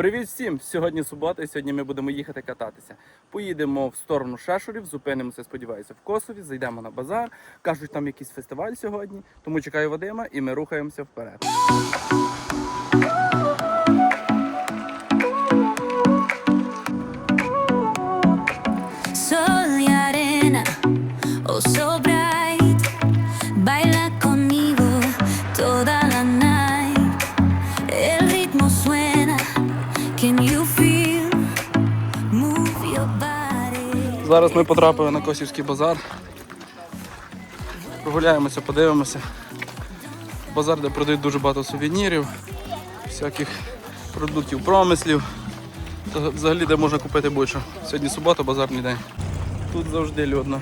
Привіт всім! Сьогодні субота, і сьогодні ми будемо їхати кататися. Поїдемо в сторону Шешурів, зупинимося, сподіваюся, в Косові, зайдемо на базар. Кажуть, там якийсь фестиваль сьогодні. Тому чекаю Вадима і ми рухаємося вперед. Sol y arena, Зараз ми потрапили на Косівський базар. Прогуляємося, подивимося. Базар, де продають дуже багато сувенірів, всяких продуктів, промислів. Взагалі, де можна купити будь-що. Сьогодні субота, базарний день. Тут завжди людно.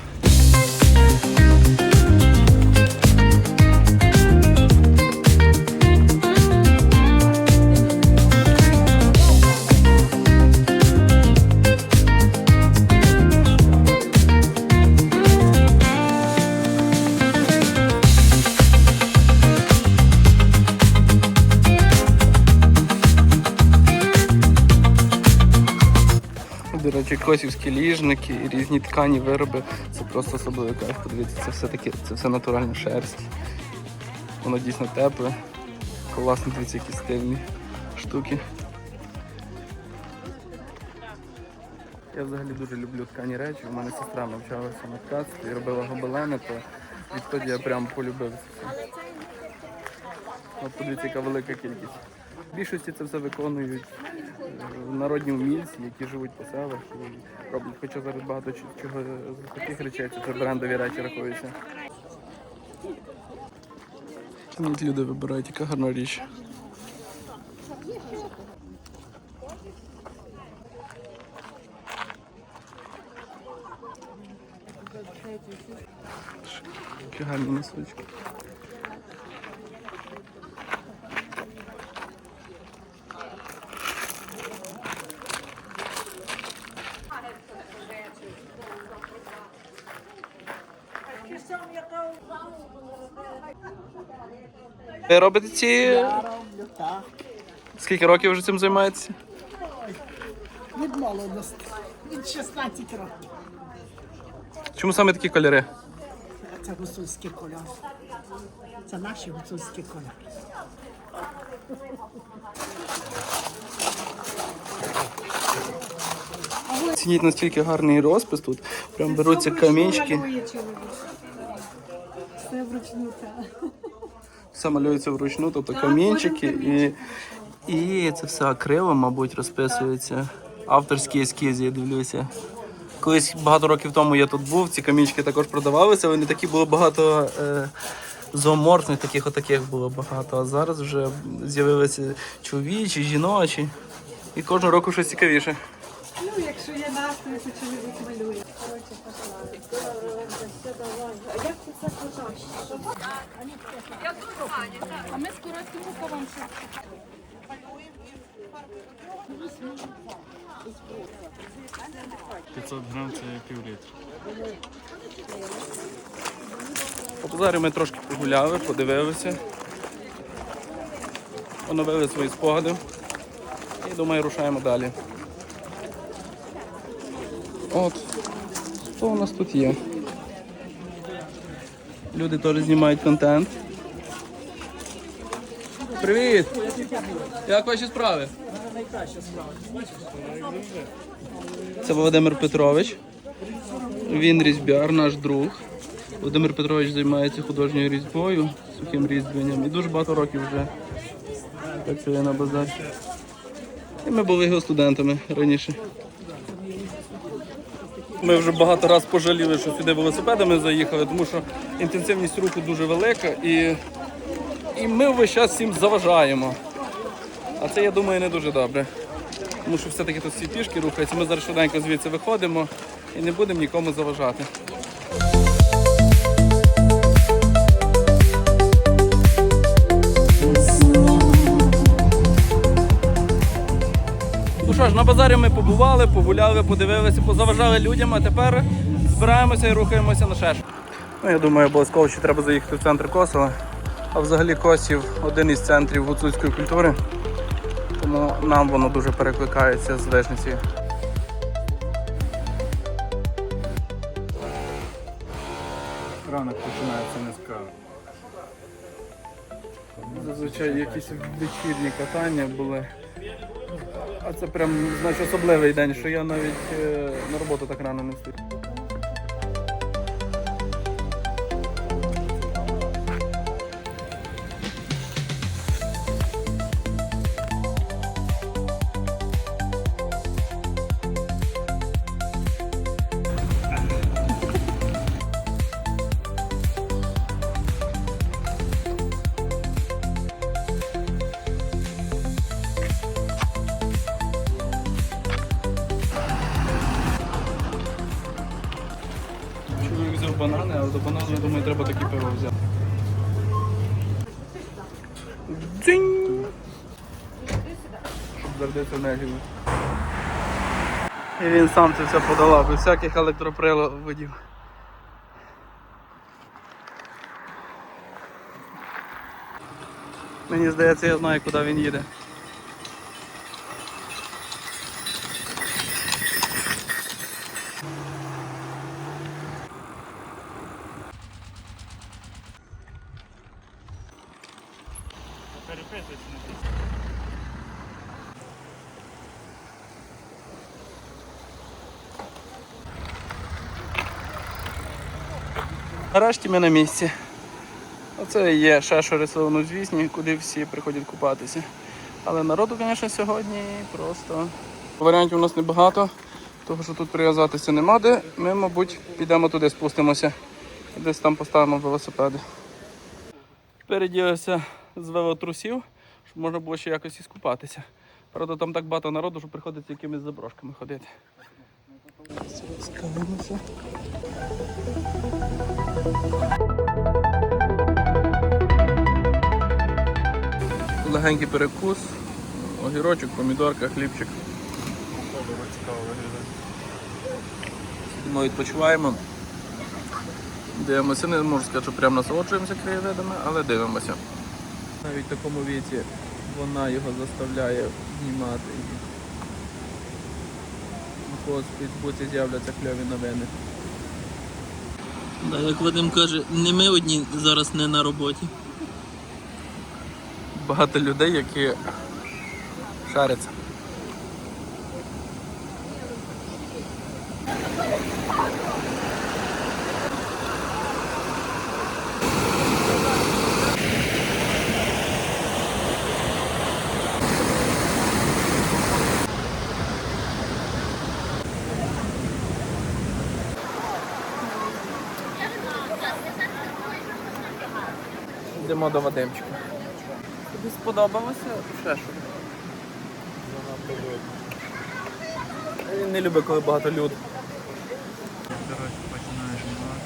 Косівські ліжники різні ткані вироби. Це просто особливий кайф. Подивіться, це все таки, це все натуральна шерсть. Воно дійсно тепле. Класно, дивіться, які стильні штуки. Я взагалі дуже люблю ткані речі. У мене сестра навчалася на ткацтві і робила гобелени, то відтоді я прям полюбив. От подивіться, яка велика кількість. В більшості це все виконують народні умільці, які живуть по селах роблять. Хоча зараз багато чого з таких речей, це брендові речі рахуються. Навіть люди вибирають, яка гарна річ. Які гарні носочки. Ви робите ці. роблю, так. Скільки років вже цим займаєтеся? Від молодості. Від 16 років. Чому саме такі кольори? Це гуцульський кольор. Це наші гуцульські кольори. Цініть наскільки гарний розпис тут. Прям беруться камінчики. Все вручну так. Все малюється вручну, тобто камінчики і, і це все акрилом, мабуть, розписується. Авторські ескізи, я дивлюся. Колись багато років тому я тут був, ці камінчики також продавалися, вони такі було багато е, зооморфних, таких отаких було багато. А зараз вже з'явилися чоловічі, жіночі. І кожного року щось цікавіше. Ну, якщо є настрій, то чоловік малює. Коротше, пошла. Все, давай. А ми з коротким рукавом ще. 500 грам це пів літра. По базарі ми трошки погуляли, подивилися, оновили свої спогади і думаю, рушаємо далі. От, що у нас тут є? Люди теж знімають контент. Привіт! Як ваші справи? Це Володимир Петрович. Він різьбяр, наш друг. Володимир Петрович займається художньою різьбою, сухим різьбленням і дуже багато років вже працює на базарі. І ми були його студентами раніше. Ми вже багато разів пожаліли, що сюди велосипедами заїхали, тому що інтенсивність руху дуже велика і, і ми весь час всім заважаємо. А це, я думаю, не дуже добре. Тому що все-таки тут всі пішки рухаються. Ми зараз швиденько звідси виходимо і не будемо нікому заважати. Ну що ж, на базарі ми побували, погуляли, подивилися, позаважали людям, а тепер збираємося і рухаємося на шеш. Ну, я думаю, обов'язково ще треба заїхати в центр Косова. А взагалі Косів один із центрів гуцульської культури. Тому нам воно дуже перекликається з вижницею. Ранок починається кави. Зазвичай якісь вечірні катання були. А це прям значить, особливий день, що я навіть е, на роботу так рано не встиг. Щоб зарядити. І він сам це все подолав, без всяких електроприладів. Мені здається, я знаю, куди він їде. Нарешті ми на місці. Оце є шешори славнозвісні, куди всі приходять купатися. Але народу, звісно, сьогодні просто. Варіантів у нас небагато, тому що тут прив'язатися нема де. Ми, мабуть, підемо туди, спустимося. Десь там поставимо велосипеди. Переділися з велотрусів, щоб можна було ще якось і скупатися. Правда, там так багато народу, що приходиться якимись заброшками ходити. Скалимося. Легенький перекус, огірочок, помідорка, хлібчик. цікаво виглядає. Ми відпочиваємо. Дивимося, не можу сказати, що прямо насолоджуємося краєвидами, але дивимося. Навіть в такому віці вона його заставляє знімати. У когось в з'являться кльові новини. Да, як Вадим каже, не ми одні зараз не на роботі. Багато людей, які шаряться. До Вадимчика. Тобі сподобалося ще що? Він не любить, коли багато люд. Коротше, починаєш знімати.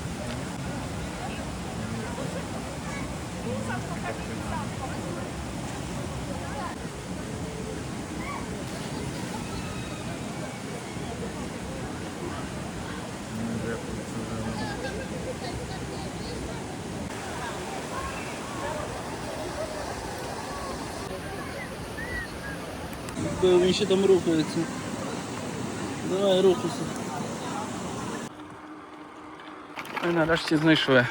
Ну, дякую, це вже Ще там рухається. Давай, рухайся. Нарешті знайшли.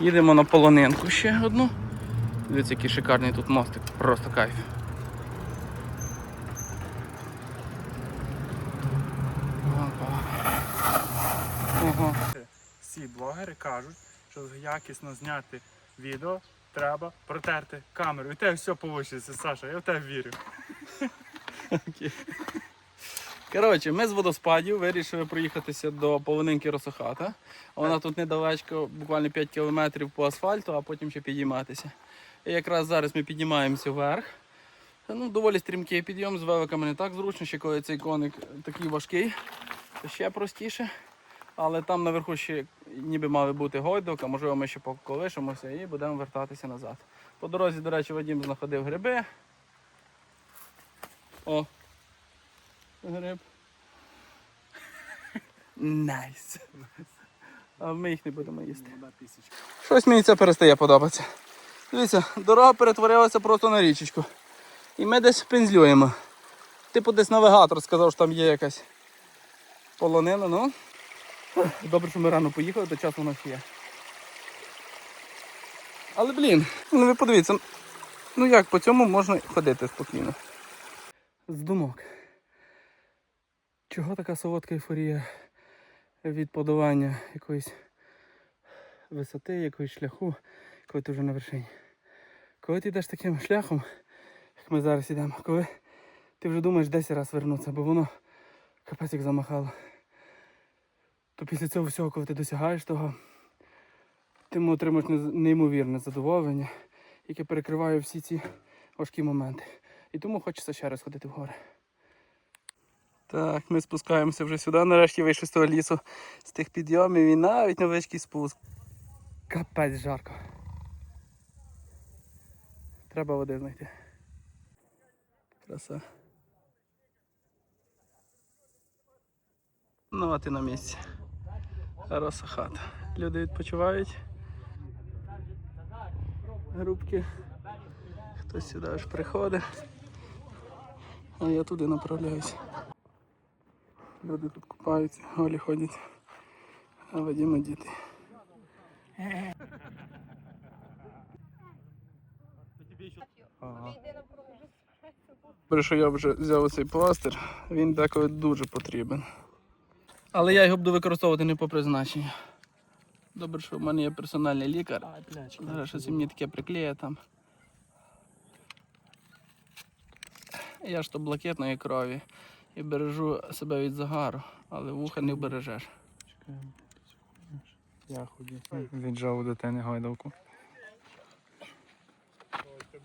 Їдемо на полонинку ще одну. Дивіться, який шикарний тут мостик, просто кайф. Всі блогери кажуть, що якісно зняти відео треба протерти камеру. І те все вийде, Саша, я в тебе вірю. Коротше, ми з водоспадів вирішили проїхатися до полонинки Росохата. Вона тут недалечко, буквально 5 кілометрів по асфальту, а потім ще підійматися. І якраз зараз ми піднімаємося вверх. Ну, доволі стрімкий підйом з великами не так зручно, ще коли цей коник такий важкий, то ще простіше. Але там наверху ще ніби мали бути гойдок, а можливо ми ще поколишимося і будемо вертатися назад. По дорозі, до речі, Вадим знаходив гриби. О, гриб. Найс. А ми їх не будемо їсти. Щось мені це перестає подобатися. Дивіться, дорога перетворилася просто на річечку. І ми десь пензлюємо. Типу десь навігатор сказав, що там є якась полонина, ну. Добре, що ми рано поїхали, то час воно ще є. Але блін, ну ви подивіться, ну як по цьому можна ходити спокійно. З думок. Чого така солодка ейфорія від подолання якоїсь висоти, якоїсь шляху, коли ти вже на вершині? Коли ти йдеш таким шляхом, як ми зараз йдемо, коли ти вже думаєш 10 разів вернутися, бо воно капець як замахало. То після цього всього, коли ти досягаєш того, ти отримаєш нез- неймовірне задоволення, яке перекриває всі ці важкі моменти. І тому хочеться ще раз ходити в гори. Так, ми спускаємося вже сюди. Нарешті вийшли з того лісу, з тих підйомів і навіть невеличкий спуск. Капець жарко. Треба води знайти. Краса. Ну, а ти на місці. Хороша хата. Люди відпочивають. Групки. Хтось сюди аж приходить. А я туди направляюсь. Люди тут купаються, голі ходять. А Вадима діти. Добре, що я вже взяв цей пластир, він деколи дуже потрібен. Але я його буду використовувати не по призначенню. Добре, що в мене є персональний лікар. Зараз щось мені таке приклеє там. Я ж то блакитної крові і бережу себе від загару, але вуха не бережеш. Я ходив. Віджав у дитини гойдалку.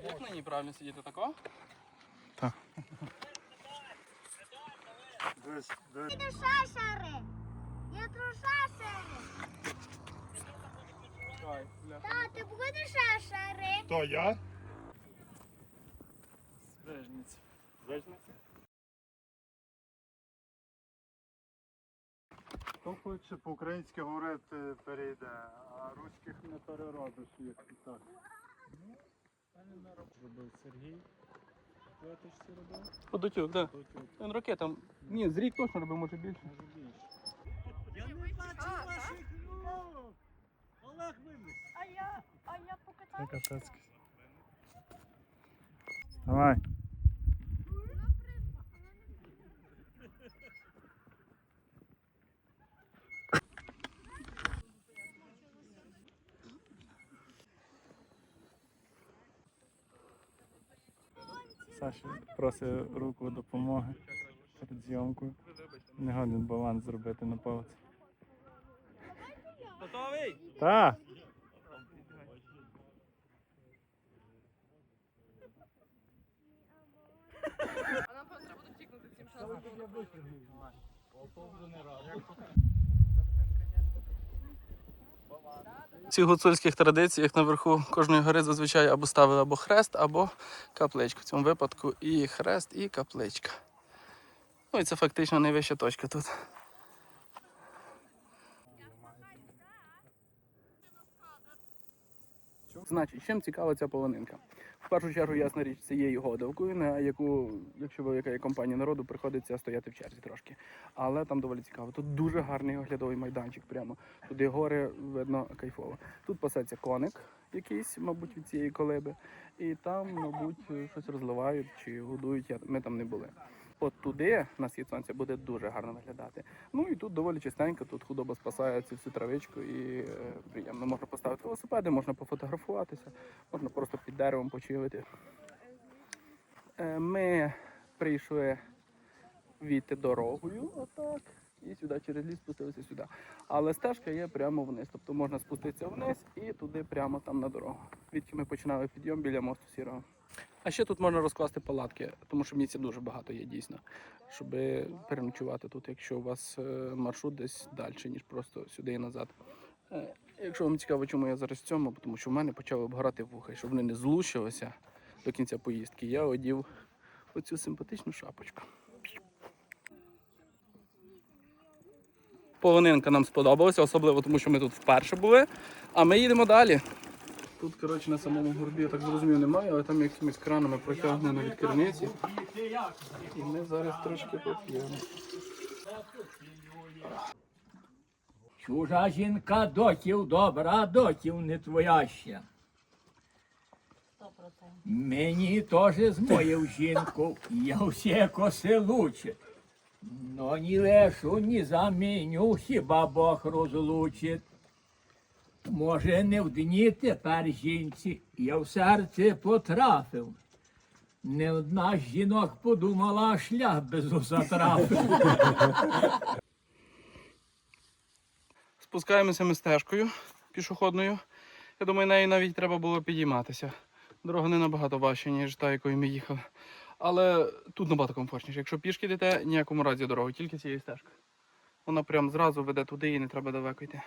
Як мені правильно сидіти тако? Так. шашари. Я шашари. Та, ти будеш шашари? То я? Вежниця. Вежниця? Хто хоче по-українськи говорити, перейде, а руських не переробиш, як і так. Ну, Робив Сергій. Робив. Подотюк, так. Да. Він роки. Ні, з рік точно робив, може більше. Може більше. Це капецький. Давай. Саша просить руку допомоги перед зйомкою. Не годен баланс зробити на палці. Готовий? Так. В цих гуцульських традиціях наверху кожної гори зазвичай або ставили або хрест, або капличку. В цьому випадку і хрест, і капличка. Ну і це фактично найвища точка тут. Значить, чим цікава ця полонинка? В першу чергу, ясна річ, це є і годовкою, на яку, якщо велика є компанія народу, приходиться стояти в черзі трошки. Але там доволі цікаво. Тут дуже гарний оглядовий майданчик прямо. Туди гори видно кайфово. Тут пасеться коник якийсь, мабуть, від цієї колиби, і там, мабуть, щось розливають чи годують. Ми там не були. От туди на схід сонця буде дуже гарно виглядати. Ну і тут доволі чистенько, тут худоба спасає цю всю травичку і е, приємно. Можна поставити велосипеди, можна пофотографуватися, можна просто під деревом почилити. Е, ми прийшли війти дорогою, отак, і сюди через ліс спустилися сюди. Але стежка є прямо вниз. Тобто можна спуститися вниз і туди прямо там на дорогу. Відки ми починали підйом біля мосту Сірого. А ще тут можна розкласти палатки, тому що місця дуже багато є дійсно, щоб переночувати тут, якщо у вас е, маршрут десь далі, ніж просто сюди і назад. Е, Якщо вам цікаво, чому я зараз в цьому, тому що в мене почали обгорати вуха, і щоб вони не злущилися до кінця поїздки, я одів оцю симпатичну шапочку. Полонинка нам сподобалася, особливо тому, що ми тут вперше були. А ми їдемо далі. Тут, коротше, на самому горбі, я так зрозумів, немає, але там якимись кранами протягнено від керниці. І ми зараз трошки поп'ємо. Чужа жінка дотів добра, дотів не твоя ще. Мені теж змоїв жінку, я всі коси лучить. Но ні лешу, ні заміню, хіба Бог розлучить. Може, не в дні тепер жінці, я в серце потрапив. Не одна з жінок подумала, шлях без трапив. Спускаємося ми стежкою пішохідною. Я думаю, нею навіть треба було підійматися. Дорога не набагато важча, ніж та, якою ми їхали. Але тут набагато комфортніше. Якщо пішки йдете, ніякому разі дорогу, тільки цією стежкою. Вона прям зразу веде туди і не треба далеко йти.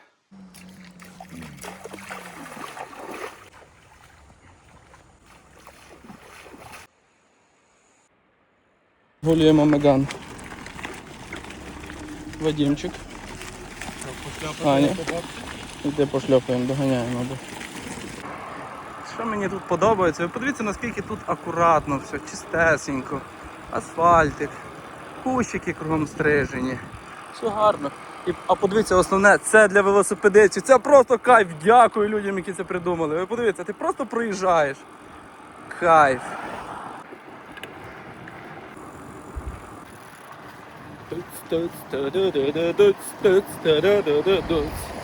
Гулюємо Меган. Вадімчик. Аня. Іде пошльопаємо, доганяємо. Що мені тут подобається? Ви подивіться, наскільки тут акуратно все, чистесенько, асфальтик, кущики кругом стрижені. Все гарно. І, а подивіться, основне, це для велосипедистів. Це просто кайф. Дякую людям, які це придумали. Ви подивіться, ти просто проїжджаєш. Кайф.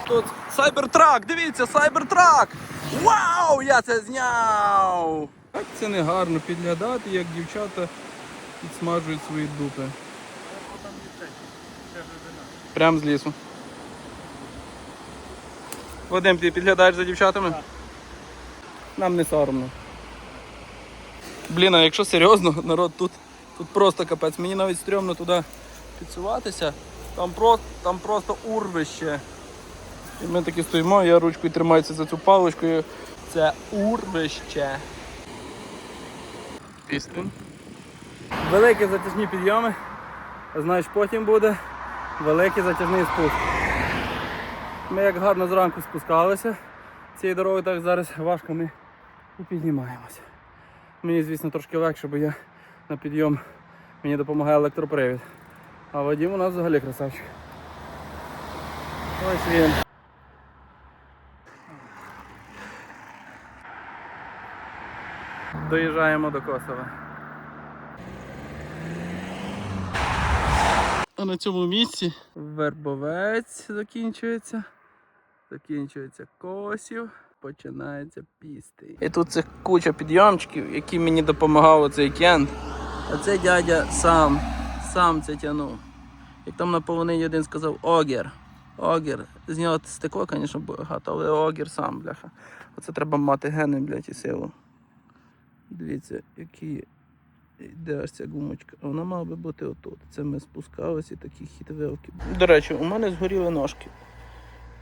Тут Сайбертрак, дивіться, сайбертрак! Вау! Я це зняв! Так це не гарно підглядати, як дівчата підсмажують свої дупи. Прям з лісу. Вадим, ти підглядаєш за дівчатами? Нам не соромно. Блін, а якщо серйозно, народ тут, тут просто капець. Мені навіть стрьомно туди підсуватися. Там, про, там просто урвище. І ми таки стоїмо, я ручкою тримаюся за цю паличкою. Це урвище. Пістин. Великі затяжні підйоми. Знаєш, потім буде великий затяжний спуск. Ми як гарно зранку спускалися. Цією дорогою так зараз важко не піднімаємося. Мені, звісно, трошки легше, бо я на підйом мені допомагає електропривід. А Вадим у нас взагалі красавчик. Ось він. Доїжджаємо до Косова. А на цьому місці Вербовець закінчується. Закінчується Косів, починається пісти. І тут це куча підйомчиків, які мені допомагав цей кент. А це дядя сам, сам це тягнув. Як там на полонині один сказав Огір. Огір. З нього стекло, звісно, багато, але Огір сам, бляха. Оце треба мати гени, блядь, і силу. Дивіться, які де аж ця гумочка. А Вона мала би бути отут. Це ми спускалися, такі хітвелки. До речі, у мене згоріли ножки.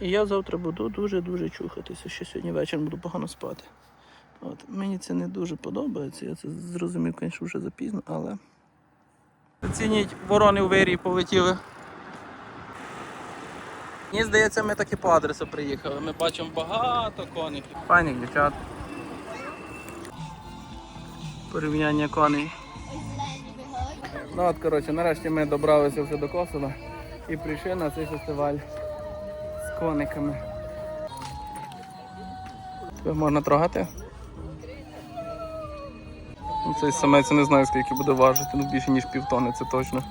І я завтра буду дуже-дуже чухатися, що сьогодні вечором буду погано спати. От. Мені це не дуже подобається, я це зрозумів, звісно, вже запізно, але. Оцініть, ворони у вирії полетіли. Мені здається, ми таки по адресу приїхали. Ми бачимо багато коників. Пані дівчат. Порівняння коней. Ну от, коротше, нарешті ми добралися вже до Косова і прийшли на цей фестиваль з кониками. Тебе можна трогати? Ну, Цей самець я не знаю скільки буде важити, ну більше ніж півтони, це точно.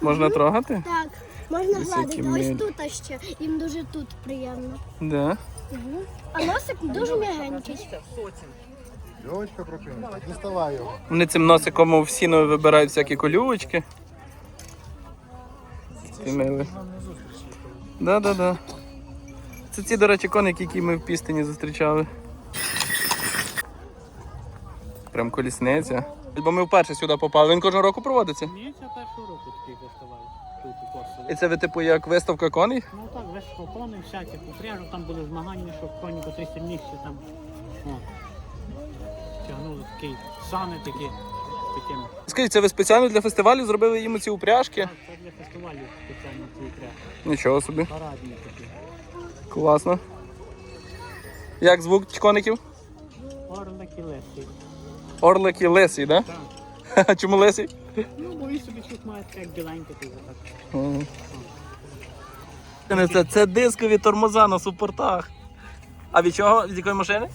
Можна трогати? Так, можна гладити. Ось тут ще. Їм дуже тут приємно. Да. А носик дуже м'ягенький. Льовочка прокинута, діставай його. Вони цим носиком в сіно вибирають всякі колючки. Да, да, да. Це ці, до речі, коники, які ми в пістині зустрічали. Прям колісниця. Бо ми вперше сюди попали. Він кожного року проводиться. Ні, це першого року такий фестиваль. У Косові. І це ви, типу, як виставка коней? Ну так, весь кони, всякі попряжу, там були змагання, що коні котрі сильніші там. О, тягнули такий сани такі такими. Скажіть, це ви спеціально для фестивалю зробили їм ці упряжки? Так, це для фестивалю спеціально ці пряжі. Нічого собі. Парадні такі. Класно. Як звук коників? Орлик і лисий. Орлик і лисий, да? Так. Чому лисий? Ну, бо він собі чуть має як біленький, то так. Це, це дискові тормоза на супортах. А від чого? Від якої машини?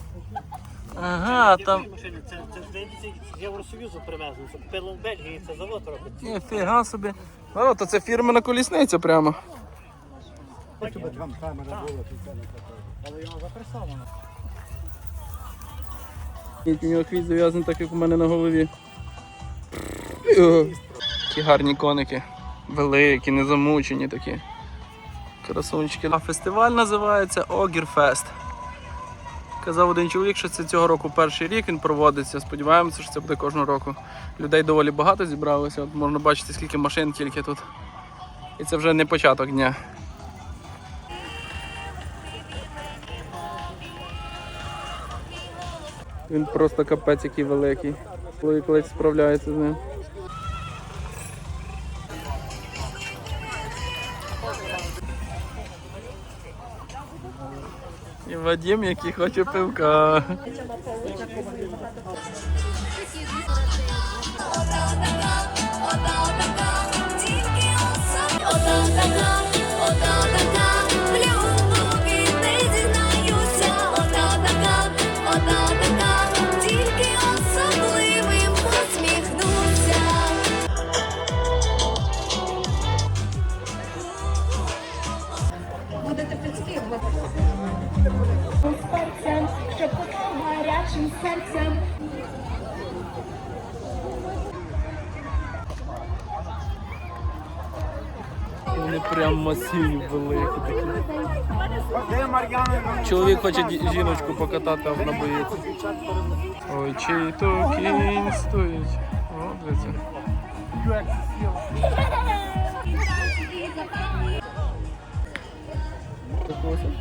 Ага, там. Це, це здається, з Євросоюзу привезли. Це купили в Бельгії, це завод робить. Ніфіга собі. О, то це фірмена колісниця прямо. Хочу, щоб вам камера була, але його запресовано. У нього хвіст зав'язаний так, як у мене на голові. Такі гарні коники. Великі, незамучені такі. Красунчики. А фестиваль називається Огірфест. Казав один чоловік, що це цього року перший рік він проводиться. Сподіваємося, що це буде кожного року. Людей доволі багато зібралося. От можна бачити, скільки машин тільки тут. І це вже не початок дня. Він просто капець який великий. Коли колись справляється з ним. І Вадим, який хоче пивка. Одна-така, одна-така, в Серцем, що покав гарячим серцем. Вони прям масивні великі. Чоловік хоче жіночку покатати, а вона боїться. Ой, чий то кінь стоїть. О, дивіться. Такого.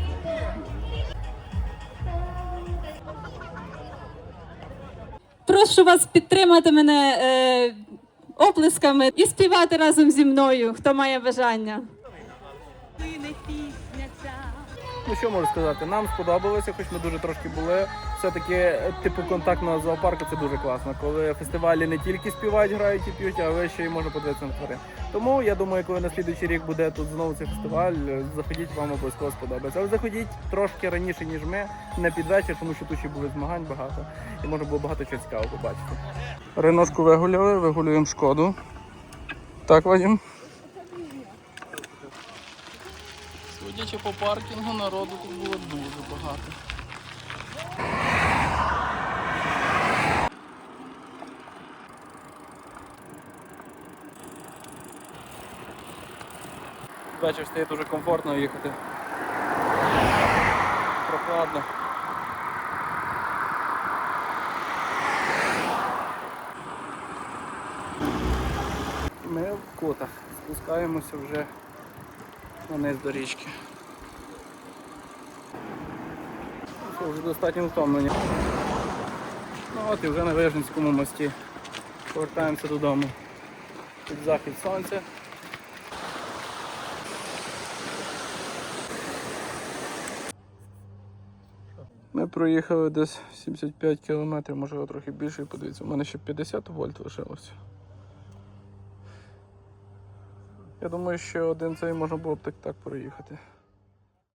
Прошу вас підтримати мене е, оплесками і співати разом зі мною, хто має бажання. Ну що можу сказати? Нам сподобалося, хоч ми дуже трошки були. Все-таки е, типу контактного зоопарку це дуже класно. Коли фестивалі не тільки співають, грають і п'ють, але ще й можна подивитися на тварин. Тому я думаю, коли на слідуючий рік буде тут знову цей фестиваль, е, заходіть, вам обов'язково сподобається. Але заходіть трошки раніше, ніж ми, не під вечір, тому що тут ще були змагань багато і можна було багато чого цікавого побачити. Риношку вигуляли, вигулюємо шкоду. Так, Вадим? Судячи по паркінгу, народу тут було дуже багато. Бачиш, стає дуже комфортно їхати. Прохладно. Ми в котах. Спускаємося вже на низ до річки. Що, вже достатньо втомлені. Ну от і вже на Вижницькому мості. Повертаємося додому. Під захід сонця. Ми проїхали десь 75 кілометрів, може трохи більше, подивіться, у мене ще 50 вольт лишилося. Я думаю, що один цей можна було б так, так проїхати.